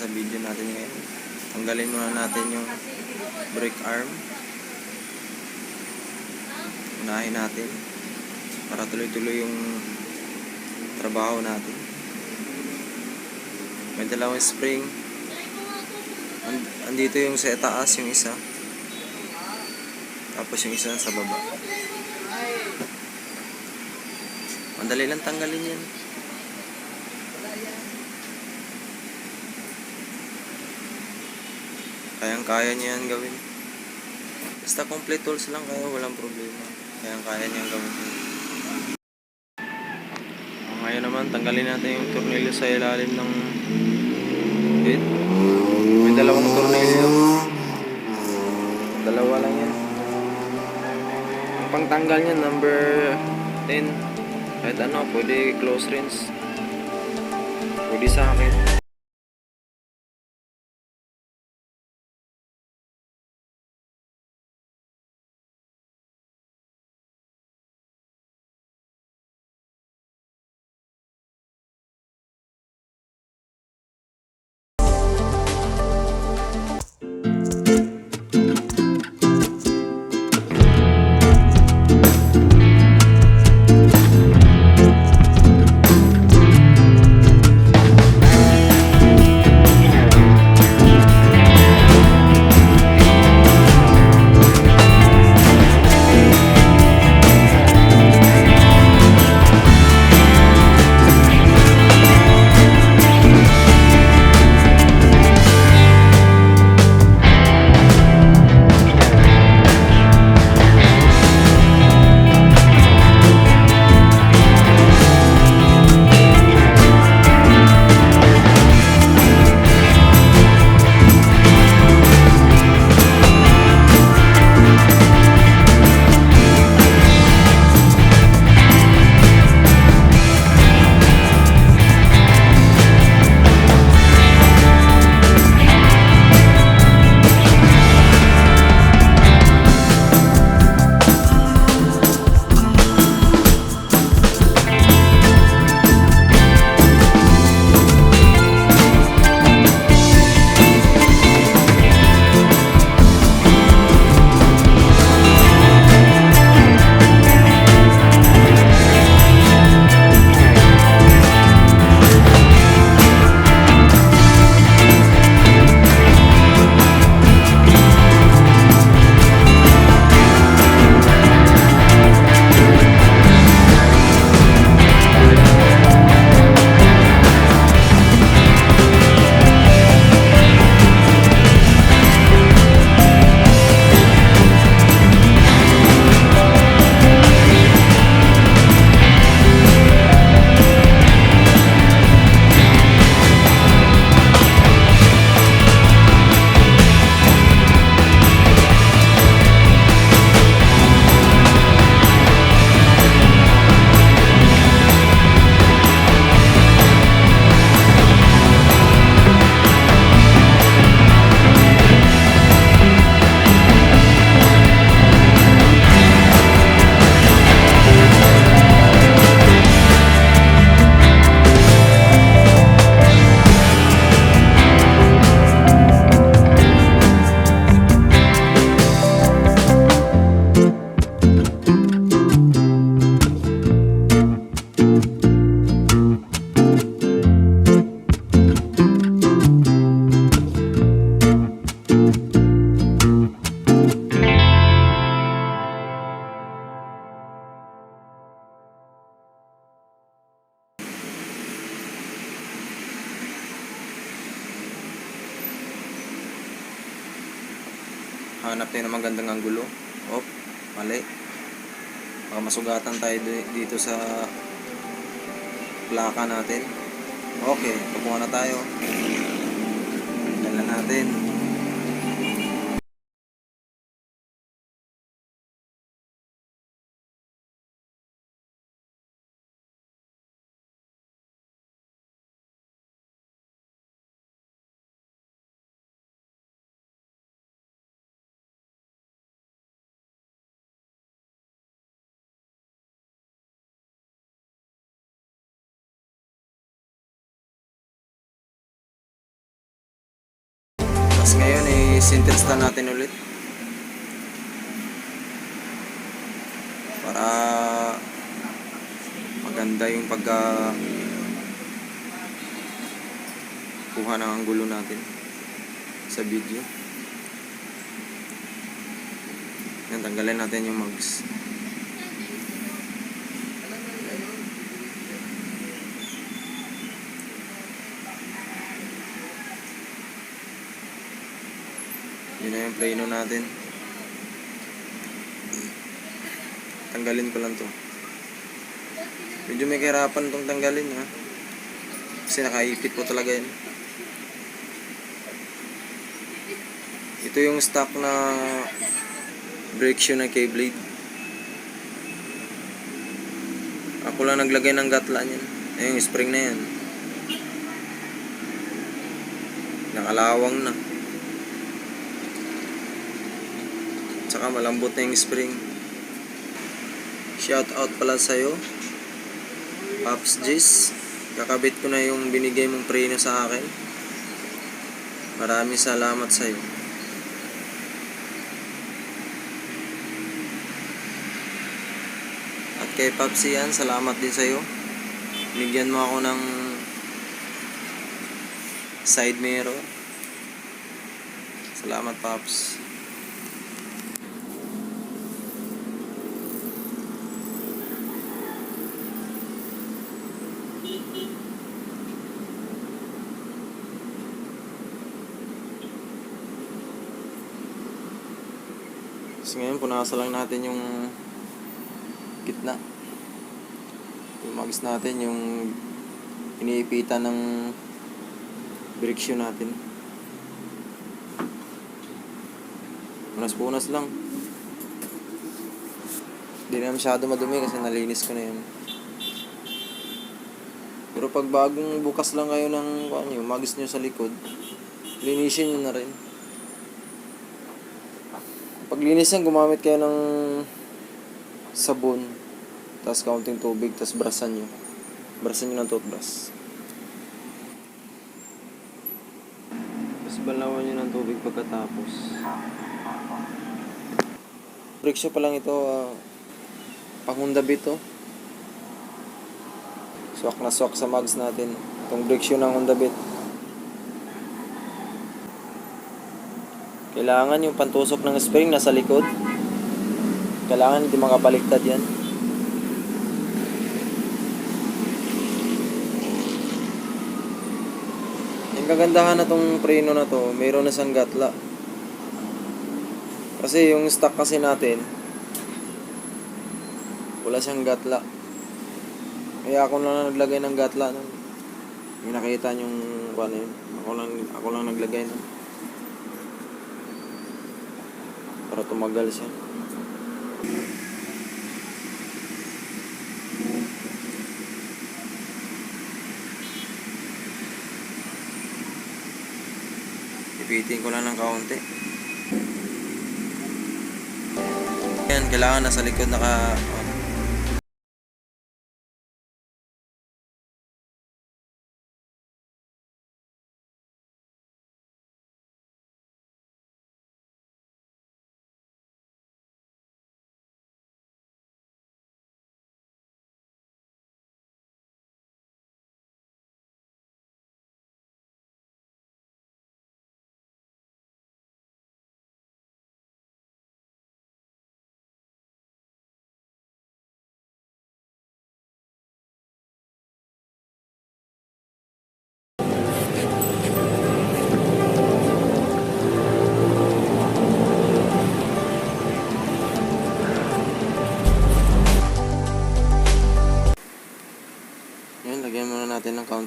sa video natin ngayon. Tanggalin muna natin yung brake arm. Unahin natin para tuloy-tuloy yung trabaho natin. May dalawang spring. And- andito yung sa taas yung isa. Tapos yung isa sa baba. Madali lang tanggalin yan. Kayang kaya niya yan gawin. Basta complete tools lang kaya walang problema. Kayang kaya niya gawin. O, ngayon naman, tanggalin natin yung tornilyo sa ilalim ng bit. May dalawang tornilyo. Dalawa lang yan. Ang pangtanggal niya, number 10. Kahit ano, pwede close rinse. Pwede sa akin. Hanap tayo ng magandang anggulo. Op, mali. Baka masugatan tayo di- dito sa plaka natin. Okay, kukuha na tayo. Dala natin. I-center stand natin ulit. Para maganda yung pagka kuha ng anggulo natin sa video. Yan, tanggalin natin yung mags. Yun na yung plano natin. Tanggalin ko lang to. Medyo may kahirapan tong tanggalin ha. Kasi nakaipit po talaga yan. Ito yung stock na brake shoe ng K-blade. Ako lang naglagay ng gatla niyan. Ayun, yung spring na yan. Nakalawang na. Tsaka malambot na yung spring. Shout out pala sa'yo. Pops Jis. Kakabit ko na yung binigay mong preno sa akin. Maraming salamat sa'yo. At kay Pops yan, salamat din sa'yo. Bigyan mo ako ng side mirror. Salamat Pops. Tapos ngayon, punasan lang natin yung gitna. Yung magis natin, yung iniipitan ng brake shoe natin. Punas-punas lang. Hindi na masyado madumi kasi nalinis ko na yun. Pero pag bagong bukas lang kayo ng ano, magis nyo sa likod, linisin nyo na rin. Paglinis yan, gumamit kayo ng sabon, tapos kaunting tubig, tapos brasan nyo. Brasan nyo ng toothbrush. Tapos balawan nyo ng tubig pagkatapos. Shoe pa lang ito, uh, pang-Honda Beat to. Swak na swak sa mags natin. Itong brake shoe ng Honda Beat. Kailangan yung pantusok ng spring nasa likod. Kailangan hindi makabaliktad yan. Yung kagandahan na tong preno na to, mayroon na siyang gatla. Kasi yung stock kasi natin, wala siyang gatla. Kaya ako lang naglagay ng gatla. No? May nakita yung ano yun. Ako lang, ako lang naglagay no? Para tumagal siya. Ipitin ko lang ng kaunti. Yan, kailangan nasa likod naka...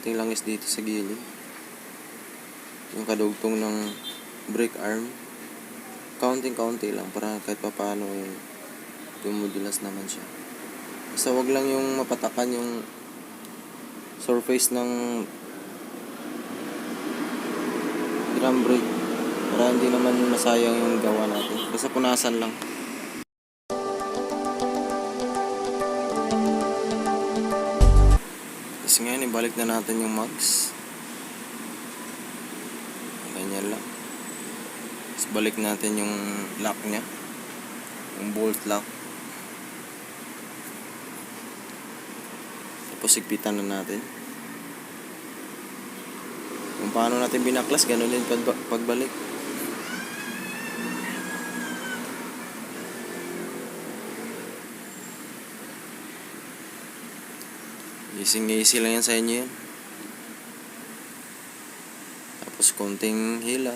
natin ng kaunting langis dito sa gilid. Yung kadugtong ng brake arm. Kaunting-kaunti lang para kahit pa paano dumudulas naman siya. Basta wag lang yung mapatakan yung surface ng drum brake para hindi naman masayang yung gawa natin. Basta punasan lang. Ibalik na natin yung mugs. Ganyan lang. Tapos balik natin yung lock niya. Yung bolt lock. Tapos sigpitan na natin. Kung paano natin binaklas, ganun din pag- pagbalik. Easy easy lang yan sa inyo yan. Tapos konting hila.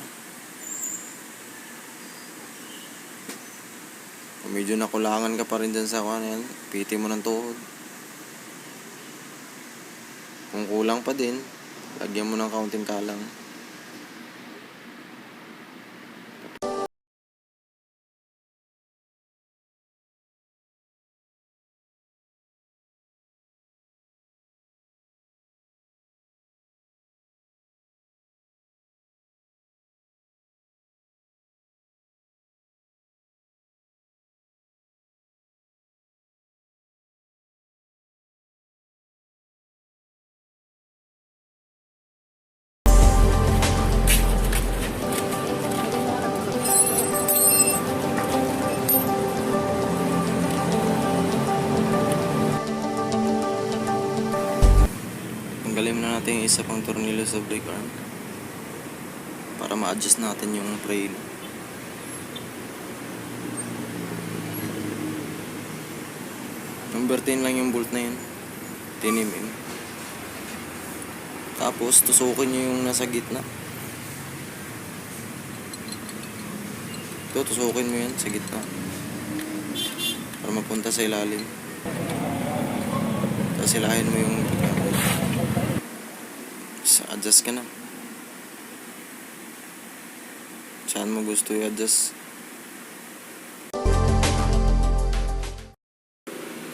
Kung medyo nakulangan ka pa rin dyan sa yan, piti mo ng tuhod. Kung kulang pa din, lagyan mo ng kaunting kalang. Natin yung isa pang tornilyo sa brake arm. Para ma-adjust natin yung rail. Number 10 lang yung bolt na yun. 10 mm. Tapos, tusukin nyo yung nasa gitna. Ito, tusukin mo yan sa gitna. Para mapunta sa ilalim. Tapos ilahin mo yung adjust ka na. Saan mo gusto i-adjust?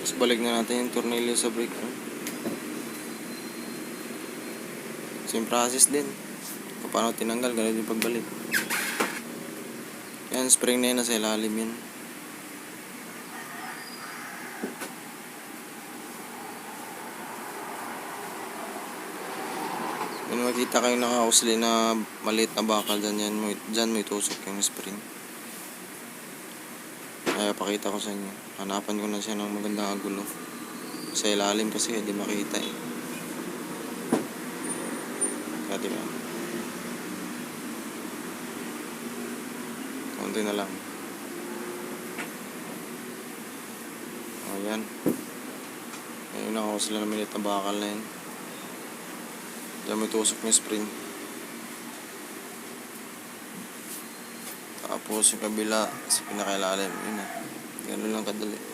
Tapos balik na natin yung tornilyo sa brake arm. Same process din. Paano tinanggal, ganun yung pagbalik. Yan, spring na yun, nasa ilalim yun. Makita kayo naka-usli na maliit na bakal dyan, yan, mo, dyan mo itusok yung spring. Kaya pakita ko sa inyo. Hanapan ko na siya ng magandang agulo. Sa ilalim kasi hindi makita eh. Kaya di ba? Konti na lang. Ayan. Ayun naka-usli na maliit na bakal na yan. Diyan may tusok yung spring. Tapos yung kabila sa pinakailalim. Yun na. Ganun lang kadali.